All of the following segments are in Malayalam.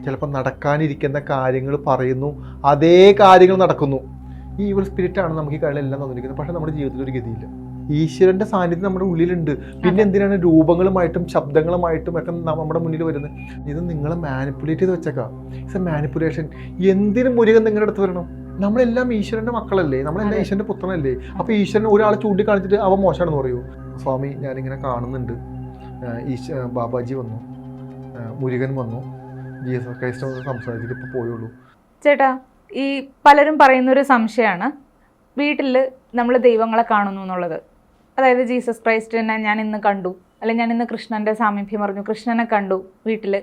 ചിലപ്പോൾ നടക്കാനിരിക്കുന്ന കാര്യങ്ങൾ പറയുന്നു. അതേ കാര്യങ്ങൾ നടക്കുന്നു. ഈ ഈവൽ സ്പിരിറ്റാണ് നമുക്ക് ഈ കാര്യങ്ങളെല്ലാം തന്നിരിക്കുന്നത്. പക്ഷെ നമ്മുടെ ജീവിതത്തിൽ ഒരു ഗതിയില്ല. ഈശ്വരന്റെ സാന്നിധ്യം നമ്മുടെ ഉള്ളിലുണ്ട്. പിന്നെ എന്തിനാണ് രൂപങ്ങളുമായിട്ടും ശബ്ദങ്ങളുമായിട്ടും ഒക്കെ നമ്മുടെ മുന്നിൽ വരുന്നത്? ഇത് നിങ്ങളെ മാനിപ്പുലേറ്റ് ചെയ്ത് വെച്ചേക്കാം. ഇറ്റ്സ് എ മാനിപ്പുലേഷൻ എന്തിനും മുരുകൻ നിങ്ങളുടെ അടുത്ത് വരണം? നമ്മളെല്ലാം ഈശ്വരന്റെ മക്കളല്ലേ? നമ്മളെല്ലാം. ഈശ്വരന്റെ പുത്രനല്ലേ? അപ്പൊ ഈശ്വരൻ ഒരാളെ ചൂണ്ടിക്കാണിച്ചിട്ട് അവ മോശമാണെന്ന് പറയൂ. സ്വാമി ഞാനിങ്ങനെ കാണുന്നുണ്ട്. ഈശ്വ ഈശ ബാബാജി വന്നു. മുരുകൻ വന്നു. ജീസസ് ക്രൈസ്റ്റ് സംസാരിച്ചിട്ട് ഇപ്പോൾ പോയുള്ളൂ. ചേട്ടാ ഈ പലരും പറയുന്ന ഒരു സംശയമാണ് വീട്ടിൽ നമ്മൾ ദൈവങ്ങളെ കാണുന്നു എന്നുള്ളത്. അതായത് ജീസസ് ക്രൈസ്റ്റിനെ ഞാൻ ഇന്ന് കണ്ടു. അല്ലെങ്കിൽ ഞാൻ ഇന്ന് കൃഷ്ണന്റെ സാമീപ്യം പറഞ്ഞു കൃഷ്ണനെ കണ്ടു വീട്ടിൽ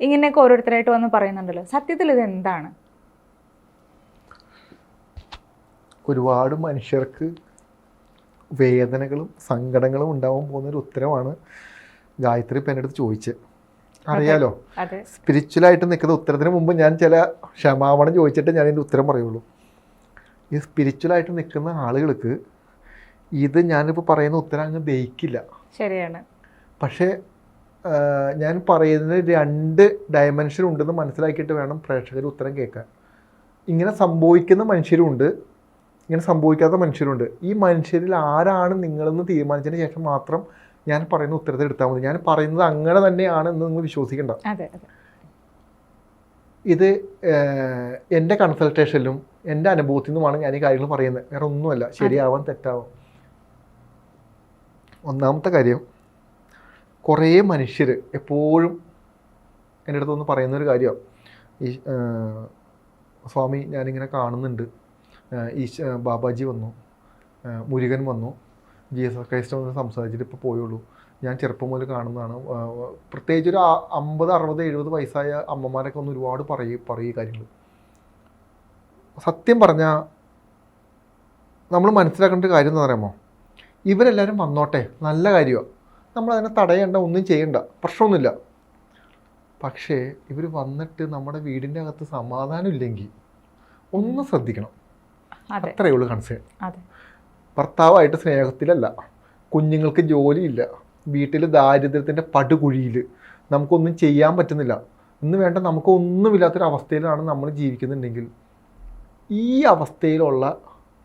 ഇങ്ങനെയൊക്കെ ഓരോരുത്തരായിട്ട് വന്ന് പറയുന്നുണ്ടല്ലോ. സത്യത്തിൽ ഇത് എന്താണ്? ഒരുപാട് മനുഷ്യർക്ക് വേദനകളും സങ്കടങ്ങളും ഉണ്ടാവാൻ പോകുന്ന ഒരു ഉത്തരമാണ് ഗായത്രി ഇപ്പം എന്റെ അടുത്ത് ചോദിച്ചത്. അറിയാലോ? സ്പിരിച്വലായിട്ട് നിൽക്കുന്ന ഉത്തരത്തിന് മുമ്പ് ഞാൻ ചില ക്ഷമാപണം ചോദിച്ചിട്ട് ഞാൻ ഇതിന്റെ ഉത്തരം പറയുള്ളൂ. ഈ സ്പിരിച്വലായിട്ട് നിൽക്കുന്ന ആളുകൾക്ക് ഇത് ഞാനിപ്പോൾ പറയുന്ന ഉത്തരം അങ്ങ് ദഹിക്കില്ല. ശരിയാണ്. പക്ഷേ ഞാൻ പറയുന്നതിന് രണ്ട് ഡയമെൻഷൻ ഉണ്ടെന്ന് മനസ്സിലാക്കിയിട്ട് വേണം പ്രേക്ഷകർ ഉത്തരം കേൾക്കാൻ. ഇങ്ങനെ സംഭവിക്കുന്ന മനുഷ്യരുണ്ട്. ഇങ്ങനെ സംഭവിക്കാത്ത മനുഷ്യരുണ്ട്. ഈ മനുഷ്യരിൽ ആരാണ് നിങ്ങളെന്ന് തീരുമാനിച്ചതിന് ശേഷം മാത്രം ഞാൻ പറയുന്ന ഉത്തരത്തിൽ എടുത്താൽ മതി. ഞാൻ പറയുന്നത് അങ്ങനെ തന്നെയാണ് എന്ന് നിങ്ങൾ വിശ്വസിക്കേണ്ട. ഇത് എന്റെ കൺസൾട്ടേഷനിലും എന്റെ അനുഭവത്തിൽ നിന്നുമാണ് ഞാൻ ഈ കാര്യങ്ങൾ പറയുന്നത്. വേറെ ഒന്നുമല്ല. ശരിയാവാൻ തെറ്റാവാം. ഒന്നാമത്തെ കാര്യം കുറേ മനുഷ്യർ എപ്പോഴും എന്റെ അടുത്ത് പറയുന്നൊരു പറയുന്ന ഒരു കാര്യമാണ്. ഈ സ്വാമി ഞാനിങ്ങനെ കാണുന്നുണ്ട്. ഈ ബാബാജി വന്നു. മുരുകൻ വന്നു. ജീസസ് ക്രൈസ്റ്റ് സംസാരിച്ചിട്ട് ഇപ്പോൾ പോയുള്ളൂ. ഞാൻ ചെറുപ്പം മുതൽ കാണുന്നതാണ്. പ്രത്യേകിച്ച് ഒരു അമ്പത് അറുപത് എഴുപത് വയസ്സായ അമ്മമാരൊക്കെ ഒന്ന് ഒരുപാട് പറയും പറയും കാര്യങ്ങൾ സത്യം പറഞ്ഞാൽ നമ്മൾ മനസ്സിലാക്കേണ്ട കാര്യം എന്ന് പറയുമ്പോൾ ഇവരെല്ലാവരും വന്നോട്ടെ. നല്ല കാര്യമാണ് നമ്മളതിനെ തടയേണ്ട ഒന്നും ചെയ്യണ്ട. പ്രശ്നമൊന്നുമില്ല. പക്ഷേ ഇവർ വന്നിട്ട് നമ്മുടെ വീടിന്റെ അകത്ത് സമാധാനം ഇല്ലെങ്കിൽ ഒന്ന് ശ്രദ്ധിക്കണം. അതെ. അത്രയേ ഉള്ളൂ കൺസേൺ ഭർത്താവായിട്ട് സ്നേഹത്തിലല്ല. കുഞ്ഞുങ്ങൾക്ക് ജോലിയില്ല. വീട്ടിൽ ദാരിദ്ര്യത്തിന്റെ പടുകുഴിയിൽ നമുക്കൊന്നും ചെയ്യാൻ പറ്റുന്നില്ല. ഇന്ന് വേണ്ട നമുക്ക് അവസ്ഥയിലാണ് നമ്മൾ ജീവിക്കുന്നുണ്ടെങ്കിൽ. ഈ അവസ്ഥയിലുള്ള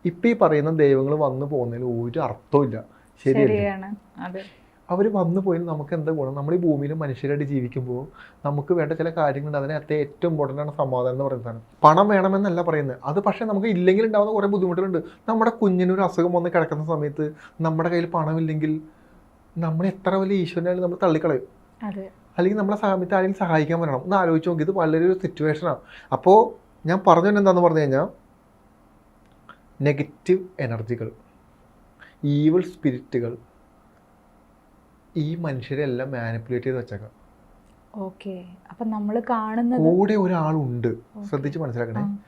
ഇപ്പം ഈ പറയുന്ന ദൈവങ്ങൾ വന്നു പോകുന്നതിൽ ഒരു അർത്ഥമില്ല ശരിയല്ലേ? ശരിയാണ്. അതെ. അവർ വന്നു പോയി നമുക്ക് എന്താ ഗുണം? നമ്മൾ ഈ ഭൂമിയിൽ മനുഷ്യരായിട്ട് ജീവിക്കുമ്പോൾ നമുക്ക് വേണ്ട ചില കാര്യങ്ങളുണ്ട്. അതിനകത്ത് ഏറ്റവും ഇമ്പോർട്ടന്റ് ആണ് സമാധാനം എന്ന് പറയുന്നതാണ് പണം വേണമെന്നല്ല പറയുന്നത്. അത് പക്ഷേ നമുക്ക് ഇല്ലെങ്കിൽ ഉണ്ടാകുന്ന കുറേ ബുദ്ധിമുട്ടുകളുണ്ട്. നമ്മുടെ കുഞ്ഞിനൊരു അസുഖം വന്ന് കിടക്കുന്ന സമയത്ത് നമ്മുടെ കയ്യിൽ പണമില്ലെങ്കിൽ നമ്മൾ എത്ര വലിയ ഈശ്വരനായാലും നമ്മൾ തള്ളിക്കളയും. അല്ലെങ്കിൽ നമ്മളെ സമയത്ത് ആരെങ്കിലും സഹായിക്കാൻ വരണം. ഒന്ന് ആലോചിച്ച് നോക്കി. ഇത് വളരെ സിറ്റുവേഷനാണ് അപ്പോൾ ഞാൻ പറഞ്ഞു എന്താണെന്ന് പറഞ്ഞു കഴിഞ്ഞാൽ നെഗറ്റീവ് എനർജികൾ ഈവിൾ സ്പിരിറ്റുകൾ ഈ മനുഷ്യരെല്ലാം മാനിപ്പുലേറ്റ് ചെയ്ത് വെച്ചേക്കാം. ഓക്കെ അപ്പം നമ്മൾ കാണുന്നത് കൂടെ ഒരാളുണ്ട്. ശ്രദ്ധിച്ച് മനസ്സിലാക്കണേ.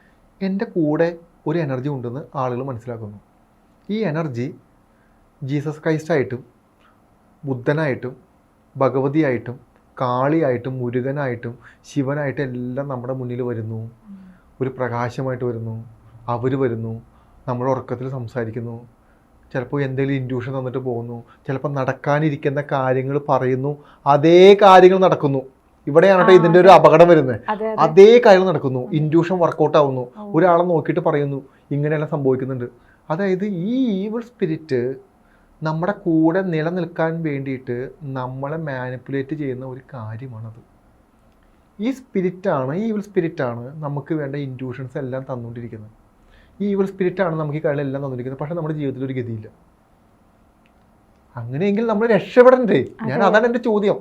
എന്റെ കൂടെ ഒരു എനർജി ഉണ്ടെന്ന് ആളുകൾ മനസ്സിലാക്കുന്നു. ഈ എനർജി ജീസസ് ക്രൈസ്റ്റ് ആയിട്ടും ബുദ്ധനായിട്ടും ഭഗവതിയായിട്ടും കാളിയായിട്ടും മുരുകനായിട്ടും ശിവനായിട്ടും എല്ലാം നമ്മുടെ മുന്നിൽ വരുന്നു. ഒരു പ്രകാശമായിട്ട് വരുന്നു. അവർ വരുന്നു. നമ്മുടെ ഉറക്കത്തിൽ സംസാരിക്കുന്നു. ചിലപ്പോൾ എന്തെങ്കിലും ഇൻഡ്യൂഷൻ തന്നിട്ട് പോകുന്നു. ചിലപ്പോൾ നടക്കാനിരിക്കുന്ന കാര്യങ്ങൾ പറയുന്നു. അതേ കാര്യങ്ങൾ നടക്കുന്നു. ഇവിടെയാണ് കേട്ടോ ഇതിന്റെ ഒരു അപകടം വരുന്നത്. അതേ കാര്യങ്ങൾ നടക്കുന്നു. ഇൻഡ്യൂഷൻ വർക്കൗട്ട് ആവുന്നു ഒരാളെ നോക്കിയിട്ട് പറയുന്നു ഇങ്ങനെയെല്ലാം സംഭവിക്കുന്നുണ്ട്. അതായത് ഈ ഈവൾ സ്പിരിറ്റ് നമ്മുടെ കൂടെ നിലനിൽക്കാൻ വേണ്ടിയിട്ട് നമ്മളെ മാനിപ്പുലേറ്റ് ചെയ്യുന്ന ഒരു കാര്യമാണത്. ഈ സ്പിരിറ്റാണ് ഈ ഈവൾ സ്പിരിറ്റാണ് നമുക്ക് വേണ്ട ഇൻഡ്യൂഷൻസ് എല്ലാം തന്നുകൊണ്ടിരിക്കുന്നത്. ഈ ഈവൽ സ്പിരിറ്റാണ് നമുക്ക് ഈ കാര്യങ്ങളെല്ലാം തന്നിരിക്കുന്നത്. പക്ഷെ നമ്മുടെ ജീവിതത്തിൽ ഒരു ഗതിയില്ല. അങ്ങനെയെങ്കിൽ നമ്മൾ രക്ഷപ്പെടണ്ടേ? ഞാൻ അതാണ് എന്റെ ചോദ്യം.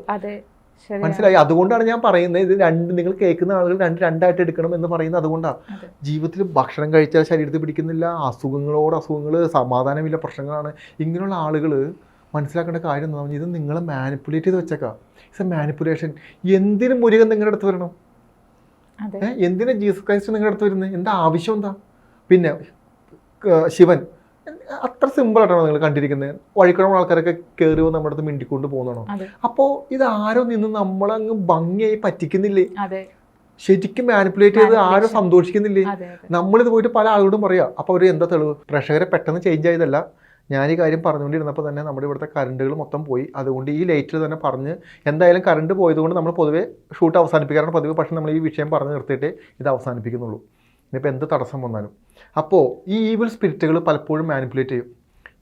മനസ്സിലായി? അതുകൊണ്ടാണ് ഞാൻ പറയുന്നത് ഇത് രണ്ട് നിങ്ങൾ കേൾക്കുന്ന ആളുകൾ രണ്ട് രണ്ടായിട്ട് എടുക്കണം എന്ന് പറയുന്നത് അതുകൊണ്ടാണ് ജീവിതത്തിൽ ഭക്ഷണം കഴിച്ചാൽ ശരീരത്തിൽ പിടിക്കുന്നില്ല അസുഖങ്ങളോട് അസുഖങ്ങൾ സമാധാനമില്ല പ്രശ്നങ്ങളാണ്. ഇങ്ങനെയുള്ള ആളുകൾ മനസ്സിലാക്കേണ്ട കാര്യം എന്താ? പറഞ്ഞാൽ ഇത് നിങ്ങളെ മാനിപ്പുലേറ്റ് ചെയ്ത് വെച്ചേക്കാം. ഇറ്റ്സ് എ മാനിപ്പുലേഷൻ എന്തിനും മുരുകൻ നിങ്ങളുടെ അടുത്ത് വരണം? എന്തിനാ ജീസസ് ക്രൈസ്റ്റ് നിങ്ങളുടെ അടുത്ത് വരുന്നത്? എന്താ ആവശ്യം എന്താ? പിന്നെ ശിവൻ. അത്ര സിമ്പിളായിട്ടാണ് നിങ്ങൾ കണ്ടിരിക്കുന്നത് വഴിക്കുള്ള ആൾക്കാരൊക്കെ കയറി വന്ന് നമ്മുടെ അടുത്ത് മിണ്ടിക്കൊണ്ട് പോകുന്നതാണോ? അപ്പോൾ ഇത് ആരോ നിന്ന് നമ്മളങ്ങ് ഭംഗിയായി പറ്റിക്കുന്നില്ലേ? ശരിക്കും മാനിപ്പുലേറ്റ് ചെയ്ത് ആരും സന്തോഷിക്കുന്നില്ലേ? നമ്മളിത് പോയിട്ട് പല ആളുകളോടും പറയാം അപ്പോൾ അവർ എന്താ തെളിവ്? പ്രേക്ഷകരെ പെട്ടെന്ന് ചേഞ്ച് ആയതല്ല. ഞാൻ ഈ കാര്യം പറഞ്ഞുകൊണ്ടിരുന്നപ്പോൾ തന്നെ നമ്മുടെ ഇവിടുത്തെ കറണ്ടുകൾ മൊത്തം പോയി. അതുകൊണ്ട് ഈ ലൈറ്റിൽ തന്നെ പറഞ്ഞ് എന്തായാലും കറണ്ട് പോയതുകൊണ്ട് നമ്മൾ പൊതുവേ ഷൂട്ട് അവസാനിപ്പിക്കാറാണ് പതിവ്. പക്ഷേ നമ്മൾ ഈ വിഷയം പറഞ്ഞ് നിർത്തിയിട്ടേ ഇത് അവസാനിപ്പിക്കുന്നുള്ളൂ. ഇനിയിപ്പോൾ എന്ത് തടസ്സം വന്നാലും. അപ്പോൾ ഈ ഈവൽ സ്പിരിറ്റുകൾ പലപ്പോഴും മാനിപ്പുലേറ്റ് ചെയ്യും.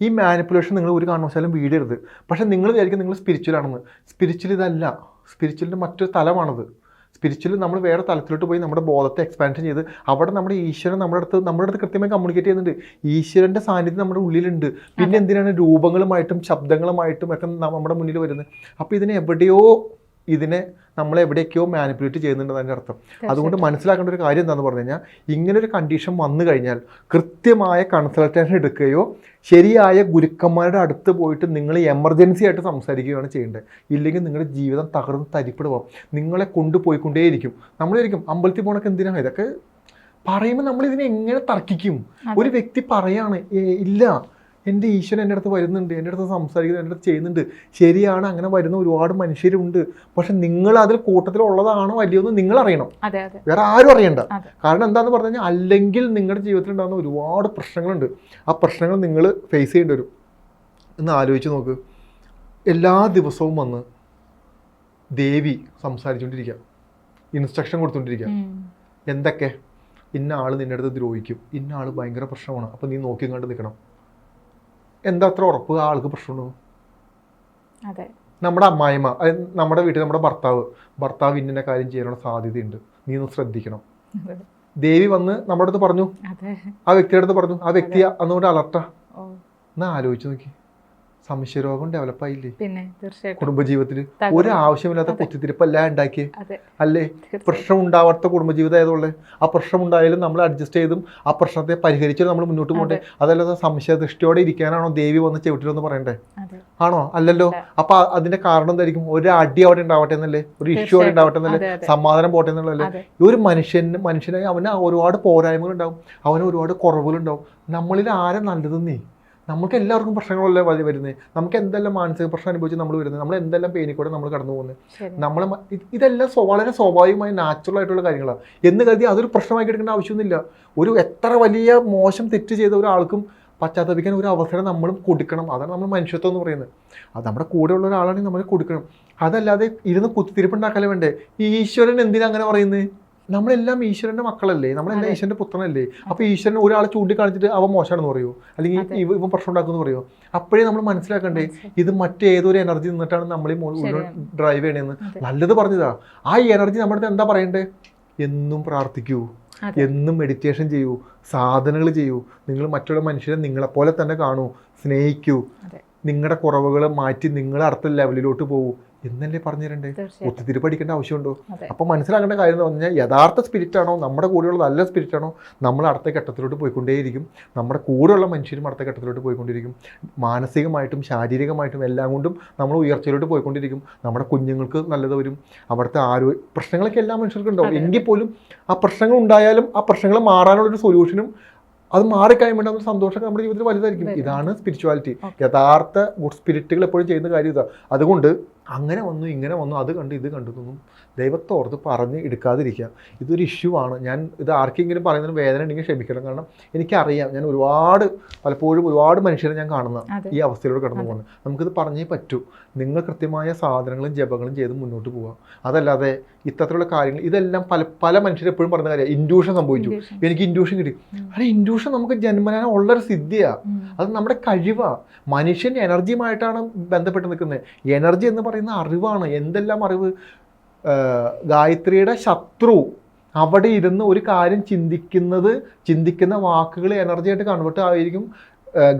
ഈ മാനിപ്പുലേഷൻ നിങ്ങൾ ഒരു കാരണവശാലും വീടരുത്. പക്ഷേ നിങ്ങൾ വിചാരിക്കും നിങ്ങൾ സ്പിരിച്വലാണെന്ന് സ്പിരിച്വൽ ഇതല്ല. സ്പിരിച്വലിന്റെ മറ്റൊരു തലമാണത്. സ്പിരിച്വൽ നമ്മൾ വേറെ തലത്തിലോട്ട് പോയി നമ്മുടെ ബോധത്തെ എക്സ്പാൻഷൻ ചെയ്ത് അവിടെ നമ്മുടെ ഈശ്വരൻ നമ്മുടെ അടുത്ത് നമ്മുടെ അടുത്ത് കൃത്യമായി കമ്മ്യൂണിക്കേറ്റ് ചെയ്യുന്നുണ്ട്. ഈശ്വരന്റെ സാന്നിധ്യം നമ്മുടെ ഉള്ളിലുണ്ട്. പിന്നെ എന്തിനാണ് രൂപങ്ങളുമായിട്ടും ശബ്ദങ്ങളുമായിട്ടും ഒക്കെ നമ്മുടെ മുന്നിൽ വരുന്നത്? അപ്പോൾ ഇതിനെ എവിടെയോ ഇതിനെ നമ്മൾ എവിടെയൊക്കെയോ മാനിപ്പുലേറ്റ് ചെയ്യുന്നുണ്ട് അതിന്റെ അർത്ഥം. അതുകൊണ്ട് മനസ്സിലാക്കേണ്ട ഒരു കാര്യം എന്താണെന്ന് പറഞ്ഞു കഴിഞ്ഞാൽ ഇങ്ങനെ ഒരു കണ്ടീഷൻ വന്നു കഴിഞ്ഞാൽ കൃത്യമായ കൺസൾട്ടേഷൻ എടുക്കുകയോ ശരിയായ ഗുരുക്കന്മാരുടെ അടുത്ത് പോയിട്ട് നിങ്ങൾ എമർജൻസി ആയിട്ട് സംസാരിക്കുകയാണ് ചെയ്യേണ്ടത്. ഇല്ലെങ്കിൽ നിങ്ങളുടെ ജീവിതം തകർന്ന് തരിപ്പെടുപോകും നിങ്ങളെ കൊണ്ടുപോയിക്കൊണ്ടേയിരിക്കും. നമ്മളിരിക്കും അമ്പലത്തിൽ പോകണൊക്കെ എന്തിനാണ് ഇതൊക്കെ പറയുമ്പോൾ നമ്മൾ ഇതിനെ എങ്ങനെ തർക്കിക്കും? ഒരു വ്യക്തി പറയാണ് "ഏ, ഇല്ല. എന്റെ ഈശ്വരൻ എന്റെ അടുത്ത് വരുന്നുണ്ട് എന്റെ അടുത്ത് സംസാരിക്കുന്നു എന്റെ അടുത്ത് ചെയ്യുന്നുണ്ട്. ശരിയാണ് അങ്ങനെ വരുന്ന ഒരുപാട് മനുഷ്യരുണ്ട്. പക്ഷെ നിങ്ങൾ അതിൽ കൂട്ടത്തിലുള്ളതാണോ അല്ലയോ എന്ന് നിങ്ങൾ അറിയണം വേറെ ആരും അറിയണ്ട. കാരണം എന്താന്ന് പറഞ്ഞു കഴിഞ്ഞാൽ അല്ലെങ്കിൽ നിങ്ങളുടെ ജീവിതത്തിൽ ഉണ്ടാകുന്ന ഒരുപാട് പ്രശ്നങ്ങളുണ്ട്. ആ പ്രശ്നങ്ങൾ നിങ്ങൾ ഫേസ് ചെയ്യേണ്ടി വരും. എന്ന് ആലോചിച്ച് നോക്ക്. എല്ലാ ദിവസവും വന്ന് ദേവി സംസാരിച്ചുകൊണ്ടിരിക്കുക ഇൻസ്ട്രക്ഷൻ കൊടുത്തുകൊണ്ടിരിക്കുക എന്തൊക്കെ? ഇന്ന ആൾ നിന്റെ അടുത്ത് ദ്രോഹിക്കും. ഇന്ന ആൾ ഭയങ്കര പ്രശ്നമാണ്. അപ്പം നീ നോക്കി കണ്ട് നിൽക്കണം എന്താ അത്ര ഉറപ്പ്? ആ ആൾക്ക് പ്രശ്നമുണ്ടോ? അതെ. നമ്മുടെ അമ്മായിമ്മ നമ്മുടെ വീട്ടിൽ നമ്മുടെ ഭർത്താവ് ഭർത്താവ് ഇന്ന കാര്യം ചെയ്യാനുള്ള സാധ്യതയുണ്ട്. നീ ഒന്ന് ശ്രദ്ധിക്കണം. ദേവി വന്ന് നമ്മുടെ അടുത്ത് പറഞ്ഞു. ആ വ്യക്തിയുടെ അടുത്ത് പറഞ്ഞു. ആ വ്യക്തിയാ അന്നുകൊണ്ട് അലർട്ടാ. എന്നാ ആലോചിച്ച് നോക്കി. സംശയരോഗം ഡെവലപ്പ് ആയില്ലേ? പിന്നെ തീർച്ചയായിട്ടും. കുടുംബജീവിതത്തിൽ. ഒരു ആവശ്യമില്ലാത്ത. കുത്തിത്തിരിപ്പല്ല ഉണ്ടാക്കിയേ. അല്ലേ? പ്രശ്നം ഉണ്ടാവാത്ത കുടുംബജീവിതം ആയതുകൊണ്ട് ആ പ്രശ്നം ഉണ്ടായാലും നമ്മൾ അഡ്ജസ്റ്റ് ചെയ്തും ആ പ്രശ്നത്തെ പരിഹരിച്ചും നമ്മൾ മുന്നോട്ട് പോകണ്ടേ. അതല്ലാതെ സംശയദൃഷ്ടിയോടെ ഇരിക്കാനാണോ ദേവി വന്ന് ചവിട്ടിലെന്ന് പറയണ്ടേ? ആണോ? അല്ലല്ലോ. അല്ല. അപ്പൊ അതിന്റെ കാരണം എന്തായിരിക്കും? ഒരു അടി അവിടെ ഉണ്ടാവട്ടെ എന്നല്ലേ? ഒരു ഇഷ്യൂ അവിടെ. ഉണ്ടാവട്ടെ എന്നല്ലേ. സമാധാനം പോട്ടെ എന്നുള്ളതല്ലേ? ഒരു മനുഷ്യന് മനുഷ്യനായി അവന് ഒരുപാട് പോരായ്മകൾ ഉണ്ടാവും അവന് ഒരുപാട് കുറവുകൾ ഉണ്ടാവും നമ്മളിൽ ആരെ നല്ലതെന്നേ? നമുക്ക് എല്ലാവർക്കും പ്രശ്നങ്ങളല്ലേ വഴി വരുന്നത് നമുക്ക് എന്തെല്ലാം മാനസിക പ്രശ്നം അനുഭവിച്ച് നമ്മൾ വരുന്നത് നമ്മൾ എന്തെല്ലാം പേനി കൂടെ നമ്മൾ കടന്നു പോകുന്നത് നമ്മൾ ഇതെല്ലാം വളരെ സ്വാഭാവികമായി നാച്ചുറൽ ആയിട്ടുള്ള കാര്യങ്ങളാണ് എന്ന് കരുതി അതൊരു പ്രശ്നമാക്കി എടുക്കേണ്ട ആവശ്യമൊന്നുമില്ല. ഒരു എത്ര വലിയ മോശം തെറ്റ് ചെയ്ത ഒരാൾക്കും പശ്ചാത്തപിക്കാൻ ഒരു അവസരം നമ്മളും കൊടുക്കണം. അതാണ് നമ്മൾ മനുഷ്യത്വം എന്ന് പറയുന്നത്. അത് നമ്മുടെ കൂടെയുള്ള ഒരാളാണെങ്കിൽ നമ്മൾ കൊടുക്കണം. അതല്ലാതെ ഇരുന്ന് കുത്തിത്തിരിപ്പുണ്ടാക്കലേ വേണ്ടേ? ഈശ്വരൻ എന്തിനാ അങ്ങനെ പറയുന്നത് നമ്മളെല്ലാം ഈശ്വരന്റെ മക്കളല്ലേ? നമ്മളെല്ലാം. ഈശ്വരന്റെ പുത്രനല്ലേ? അപ്പൊ ഈശ്വരൻ ഒരാളെ ചൂണ്ടിക്കാണിച്ചിട്ട് അവൻ മോശമാണെന്ന് പറയുമോ അല്ലെങ്കിൽ. ഇവ ഇവൻ പ്രശ്നം ഉണ്ടാക്കുമെന്ന് പറയുമോ അപ്പോഴേ നമ്മൾ മനസ്സിലാക്കണ്ടേ ഇത് മറ്റേതൊരു എനർജി നിന്നിട്ടാണ് നമ്മൾ. ഡ്രൈവ് ചെയ്യണേന്ന്. നല്ലത് പറഞ്ഞതാ. ആ എനർജി നമ്മുടെ എന്താ പറയണ്ടേ? എന്നും പ്രാർത്ഥിക്കൂ. എന്നും മെഡിറ്റേഷൻ ചെയ്യൂ. സാധനങ്ങൾ ചെയ്യൂ. നിങ്ങൾ മറ്റുള്ള മനുഷ്യരെ നിങ്ങളെപ്പോലെ തന്നെ കാണൂ. സ്നേഹിക്കൂ. നിങ്ങളുടെ കുറവുകൾ മാറ്റി നിങ്ങൾ അടുത്ത ലെവലിലോട്ട് പോകൂ. എന്നല്ലേ പറഞ്ഞു തരണ്ടേ ഒത്തിരി പഠിക്കേണ്ട ആവശ്യമുണ്ടോ അപ്പൊ മനസ്സിലാക്കേണ്ട കാര്യം എന്ന് പറഞ്ഞാൽ യഥാർത്ഥ സ്പിരിറ്റ് ആണോ നമ്മുടെ കൂടെയുള്ള നല്ല സ്പിരിറ്റ് ആണോ നമ്മൾ അടുത്ത ഘട്ടത്തിലോട്ട് പോയിക്കൊണ്ടേയിരിക്കും. നമ്മുടെ കൂടെയുള്ള മനുഷ്യരും അടുത്ത ഘട്ടത്തിലോട്ട് പോയിക്കൊണ്ടിരിക്കും മാനസികമായിട്ടും ശാരീരികമായിട്ടും എല്ലാം കൊണ്ടും നമ്മൾ ഉയർച്ചയിലോട്ട് പോയിക്കൊണ്ടിരിക്കും നമ്മുടെ കുഞ്ഞുങ്ങൾക്ക് നല്ലത് വരും. അവിടുത്തെ ആരോഗ്യ പ്രശ്നങ്ങളൊക്കെ എല്ലാ മനുഷ്യർക്കും ഉണ്ടാവും. എങ്കിൽ പോലും ആ പ്രശ്നങ്ങൾ ഉണ്ടായാലും ആ പ്രശ്നങ്ങൾ മാറാനുള്ളൊരു സൊല്യൂഷനും അത് മാറിക്കഴിയുമ്പോൾ നമ്മുടെ സന്തോഷം നമ്മുടെ ജീവിതത്തിൽ വലുതായിരിക്കും. ഇതാണ് സ്പിരിച്വാലിറ്റി യഥാർത്ഥ ഗുഡ് സ്പിരിറ്റുകൾ എപ്പോഴും ചെയ്യുന്ന കാര്യം ഇതാണ് അതുകൊണ്ട് അങ്ങനെ വന്നു ഇങ്ങനെ വന്നു അത് കണ്ട് ഇത് കണ്ടു എന്നൊന്നും ദൈവത്തോർത്ത് പറഞ്ഞ് എടുക്കാതിരിക്കുക. ഇതൊരു ഇഷ്യൂ ആണ്. ഞാൻ ഇത് ആർക്കെങ്കിലും പറയുന്നതിന് വേദന ഉണ്ടെങ്കിൽ ക്ഷമിക്കണം. കാരണം എനിക്കറിയാം ഞാൻ ഒരുപാട് പലപ്പോഴും ഒരുപാട് മനുഷ്യരെ ഞാൻ കാണുന്ന ഈ അവസ്ഥയിലൂടെ കടന്നു പോകുന്നത് നമുക്കിത് പറഞ്ഞേ പറ്റൂ. നിങ്ങൾ കൃത്യമായ സാധനങ്ങളും ജപങ്ങളും ചെയ്ത് മുന്നോട്ട് പോവുക. അതല്ലാതെ ഇത്തരത്തിലുള്ള കാര്യങ്ങൾ ഇതെല്ലാം പല പല മനുഷ്യരെപ്പോഴും പറയുന്ന കാര്യം ഇൻഡ്യൂഷൻ സംഭവിച്ചു. എനിക്ക് ഇൻഡ്യൂഷൻ കിട്ടി. അല്ല ഇൻഡ്യൂഷൻ നമുക്ക് ജന്മനാ ഉള്ളൊരു സിദ്ധിയാണ്. അത് നമ്മുടെ കഴിവാണ് മനുഷ്യൻ എനർജിയുമായിട്ടാണ് ബന്ധപ്പെട്ട് നിൽക്കുന്നത്. എനർജി എന്ന് പറയുന്ന അറിവാണ്. എന്തെല്ലാം അറിവ്? ഗായത്രിയുടെ ശത്രു അവിടെ ഇരുന്ന് ഒരു കാര്യം ചിന്തിക്കുന്നത് ചിന്തിക്കുന്ന വാക്കുകൾ എനർജി ആയിട്ട് കൺവേർട്ട് ആയിരിക്കും.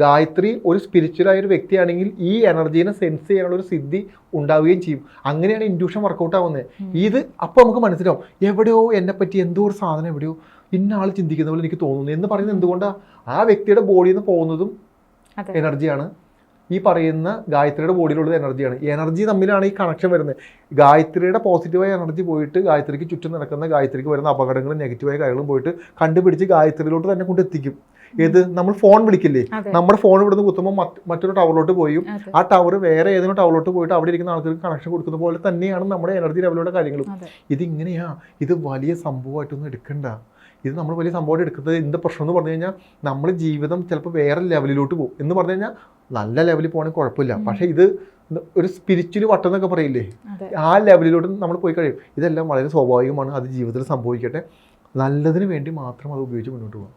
ഗായത്രി ഒരു സ്പിരിച്വലായ ഒരു വ്യക്തിയാണെങ്കിൽ ഈ എനർജീനെ സെൻസ് ചെയ്യാനുള്ള ഒരു സിദ്ധി ഉണ്ടാവുകയും ചെയ്യും. അങ്ങനെയാണ് ഇൻഡ്യൂഷൻ വർക്കൗട്ട് ആവുന്നത്. ഇത് അപ്പോൾ നമുക്ക് മനസ്സിലാവും. എവിടെയോ എന്നെ പറ്റി എന്തോ ഒരു സാധനം എവിടെയോ ഇന്ന ആൾ ചിന്തിക്കുന്ന പോലെ എനിക്ക് തോന്നുന്നു. എന്ന് പറയുന്നത് എന്തുകൊണ്ടാണ് ആ വ്യക്തിയുടെ ബോഡിയിൽ നിന്ന് പോകുന്നതും എനർജിയാണ് ഈ പറയുന്ന ഗായത്രിയുടെ ബോഡിയിലുള്ളത് എനർജിയാണ്. എനർജി തമ്മിലാണ് ഈ കണക്ഷൻ വരുന്നത്. ഗായത്രിയുടെ പോസിറ്റീവായ എനർജി പോയിട്ട് ഗായത്രിക്ക് ചുറ്റും നടക്കുന്ന ഗായത്രിക്ക് വരുന്ന അപകടങ്ങളും നെഗറ്റീവായ കാര്യങ്ങളും പോയിട്ട് കണ്ടുപിടിച്ച് ഗായത്രിയിലോട്ട് തന്നെ കൊണ്ട് എത്തിക്കും ഏത് നമ്മൾ ഫോൺ വിളിക്കില്ലേ? നമ്മുടെ ഫോൺ ഇവിടുന്ന് കുത്തുമ്പോൾ മറ്റ് മറ്റൊരു ടവറിലോട്ട് പോയും. ആ ടവർ വേറെ ഏതെങ്കിലും ടവറിലോട്ട് പോയിട്ട് അവിടെ ഇരിക്കുന്ന ആൾക്കാർക്ക് കണക്ഷൻ കൊടുക്കുന്ന പോലെ തന്നെയാണ് നമ്മുടെ എനർജി ലെവലുള്ള കാര്യങ്ങളും. ഇത് ഇങ്ങനെയാ ഇത് വലിയ സംഭവമായിട്ടൊന്നും എടുക്കണ്ട. ഇത് നമ്മൾ വലിയ സംഭവമായിട്ട് എടുക്കുന്നത് എന്ത് പ്രശ്നം എന്ന് പറഞ്ഞു കഴിഞ്ഞാൽ നമ്മൾ ജീവിതം ചിലപ്പോൾ വേറെ ലെവലിലോട്ട് പോകും. എന്ന് പറഞ്ഞു കഴിഞ്ഞാൽ നല്ല ലെവലിൽ പോകണമെങ്കിൽ കുഴപ്പമില്ല. പക്ഷേ ഇത് ഒരു സ്പിരിച്വൽ വട്ടം എന്നൊക്കെ പറയില്ലേ? ആ ലെവലിലോട്ട് നമ്മൾ പോയി കഴിയും. ഇതെല്ലാം വളരെ സ്വാഭാവികമാണ്. അത് ജീവിതത്തിൽ സംഭവിക്കട്ടെ. നല്ലതിന് വേണ്ടി മാത്രം അത് ഉപയോഗിച്ച് മുന്നോട്ട് പോകാം.